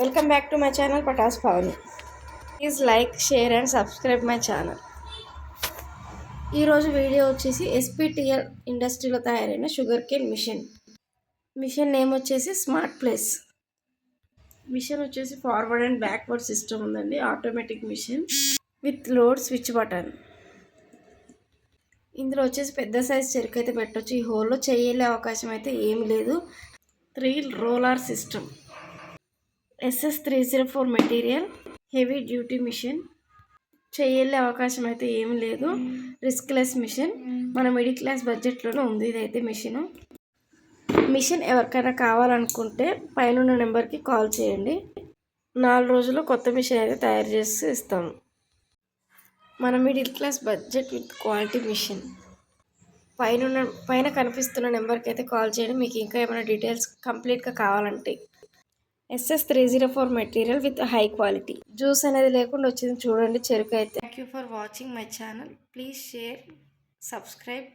Welcome back to my channel Patas Pavan please like share and subscribe my channel. ఈరోజు video వచ్చేసి SPTL ఇండస్ట్రీలో తయారైన sugar cane machine. Machine name వచ్చేసి smart place. Machine వచ్చేసి forward and backward system ఉందండి automatic machine with load switch button. ఇందులో వచ్చేసి పెద్ద సైజ్ చెరుకు అయితే పెట్టొచ్చు. ఈ హోల్లో చేయలే అవకాశం అయితే ఏమి లేదు. Three roller system. SS three zero four material heavy duty machine. చేయలే అవకాశం అయితే ఏం లేదు. Risk less machine. మన మిడిల్ క్లాస్ బడ్జెట్లోనే ఉంది ఇదైతే మిషన్. మిషన్ ఎవరికైనా కావాలనుకుంటే పైన నెంబర్కి కాల్ చేయండి. నాలుగు రోజుల్లో కొత్త మిషన్ అయితే తయారు చేసి ఇస్తాము మన middle class budget with quality machine. పైన పైన కనిపిస్తున్న నెంబర్కి అయితే కాల్ చేయండి. మీకు ఇంకా ఏమైనా డీటెయిల్స్ కంప్లీట్గా కావాలంటే. SS three zero four material with high quality juice అనేది లేకుండా వచ్చింది. చూడండి చెరుకు అయితే. Thank you for watching my channel please share subscribe